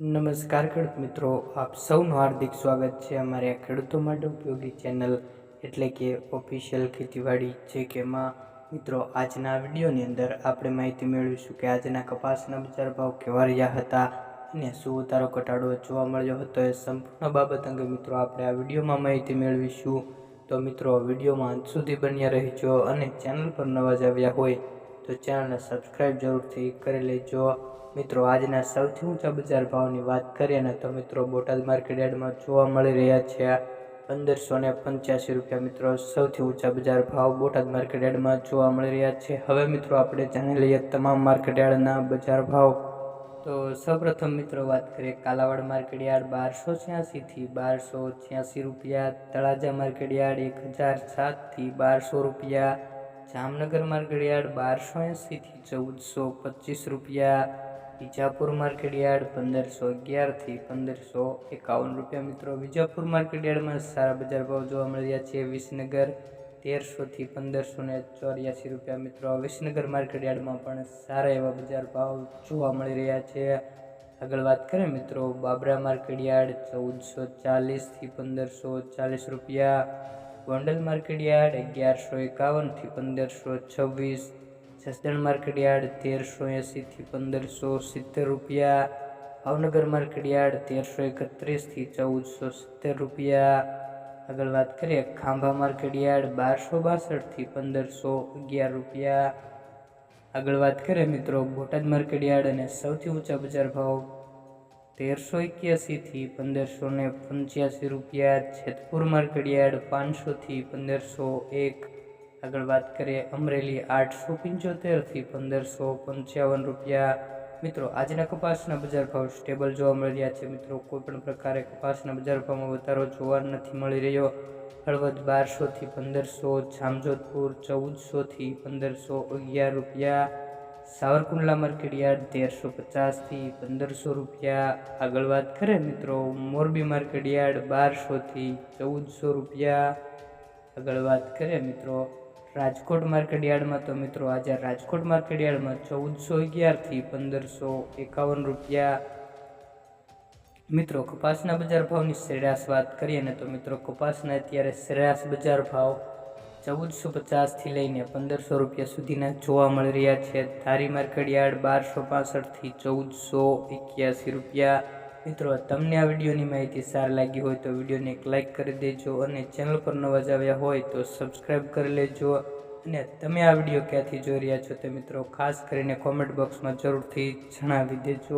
નમસ્કાર ખેડૂત મિત્રો, આપ સૌનું હાર્દિક સ્વાગત છે અમારી આ ખેડૂતો માટે ઉપયોગી ચેનલ એટલે કે ઓફિશિયલ ખેતીવાડી જે કે માં મિત્રો, આજના વિડીયોની અંદર આપણે માહિતી મેળવીશું કે આજના કપાસના બજાર ભાવ કેવા રહ્યા હતા અને શું ઉતારો ઘટાડો જોવા મળ્યો હતો એ સંપૂર્ણ બાબત અંગે મિત્રો આપણે આ વિડીયોમાં માહિતી મેળવીશું. તો મિત્રો, વિડીયોમાં અંત સુધી બન્યા રહેજો અને ચેનલ પર નવા જ આવ્યા હોય તો ચેનલને સબસ્ક્રાઈબ જરૂરથી કરી લેજો. મિત્રો, આજના સૌથી ઊંચા બજાર ભાવની વાત કરીએ ને તો મિત્રો, બોટાદ માર્કેટ યાર્ડમાં જોવા મળી રહ્યા છે પંદરસો ને પંચ્યાસી રૂપિયા. મિત્રો, સૌથી ઊંચા બજાર ભાવ બોટાદ માર્કેટ યાર્ડમાં જોવા મળી રહ્યા છે. હવે મિત્રો, આપણે જાણી લઈએ તમામ માર્કેટ યાર્ડના બજાર ભાવ. તો સૌપ્રથમ મિત્રો, વાત કરીએ કાલાવાડ માર્કેટ યાર્ડ બારસો છ્યાસીથી બારસો છ્યાસી રૂપિયા. તળાજા માર્કેટ યાર્ડ એક હજાર સાતથી બારસો રૂપિયા. જામનગર માર્કેટ બારસો એંસીથી ચૌદસો પચીસ રૂપિયા, બીજાપુર માર્કેટ યાર્ડ પંદરસો અગિયારથી પંદરસો એકાવન રૂપિયા. મિત્રો વિજાપુર માર્કેટ યાર્ડમાં સારા બજાર ભાવ જોવા મળી રહ્યા છે. વિસનગર તેરસોથી પંદરસો ને ચોર્યાસી રૂપિયા. મિત્રો, વિસનગર માર્કેટ યાર્ડમાં પણ સારા એવા બજાર ભાવ જોવા મળી રહ્યા છે. આગળ વાત કરીએ મિત્રો, બાબરા માર્કેટ યાર્ડ ચૌદસો ચાલીસથી પંદરસો ચાલીસ રૂપિયા ગોંડલ માર્કેટ યાર્ડ અગિયારસો એકાવનથી પંદરસો છવ્વીસ. જસદણ માર્કેટ યાર્ડ તેરસો એંસીથી પંદરસો સિત્તેર રૂપિયા. ભાવનગર માર્કેટ યાર્ડ તેરસો એકત્રીસથી ચૌદસો સિત્તેર રૂપિયા. આગળ વાત કરીએ, ખાંભા માર્કેટ યાર્ડ બારસો બાસઠથી પંદરસો અગિયાર રૂપિયા. આગળ વાત કરીએ મિત્રો, બોટાદ માર્કેટ યાર્ડ અને સૌથી ઊંચા બજાર ભાવ. તેરસો એક્યાસીથી પંદરસો ને પંચ્યાસી રૂપિયા જેતપુર માર્કેટયાર્ડ પાંચસોથી પંદરસો એક. આગળ વાત કરીએ અમરેલી આઠસો પંચોતેરથી પંદરસો પંચાવન રૂપિયા. મિત્રો, આજના કપાસના બજાર ભાવ સ્ટેબલ જોવા મળી રહ્યા છે. મિત્રો, કોઈપણ પ્રકારે કપાસના બજાર ભાવમાં વધારો જોવા નથી મળી રહ્યો. હળવદ બારસોથી પંદરસો, જામજોધપુર ચૌદસોથી પંદરસો અગિયાર રૂપિયા. સાવરકુંડલા માર્કેટ યાર્ડ તેરસો પચાસથી પંદરસો રૂપિયા. આગળ વાત કરે મિત્રો, મોરબી માર્કેટ યાર્ડ બારસોથી ચૌદસો રૂપિયા. આગળ વાત કરીએ મિત્રો, રાજકોટ માર્કેટ યાર્ડમાં તો મિત્રો આજે રાજકોટ માર્કેટ યાર્ડમાં ચૌદસો અગિયારથી પંદરસો એકાવન રૂપિયા. મિત્રો, કપાસના બજાર ભાવની સરેરાશ વાત કરીએ ને તો મિત્રો, કપાસના અત્યારે સરેરાશ બજાર ભાવ ચૌદસો પચાસથી લઈને પંદરસો રૂપિયા સુધીના જોવા મળી રહ્યા છે. ધારી માર્કેટ બારસો પાસઠથી ચૌદસો એક્યાસી રૂપિયા. મિત્રો, તમને આ વિડીયોની માહિતી સારી લાગી હોય તો વિડીયોને એક લાઇક કરી દેજો અને ચેનલ પર નવા જ આવ્યા હોય તો સબસ્ક્રાઈબ કરી લેજો. અને તમે આ વીડિયો ક્યાંથી જોઈ રહ્યા છો તે મિત્રો ખાસ કરીને કોમેન્ટ બોક્સમાં જરૂરથી જણાવી દેજો.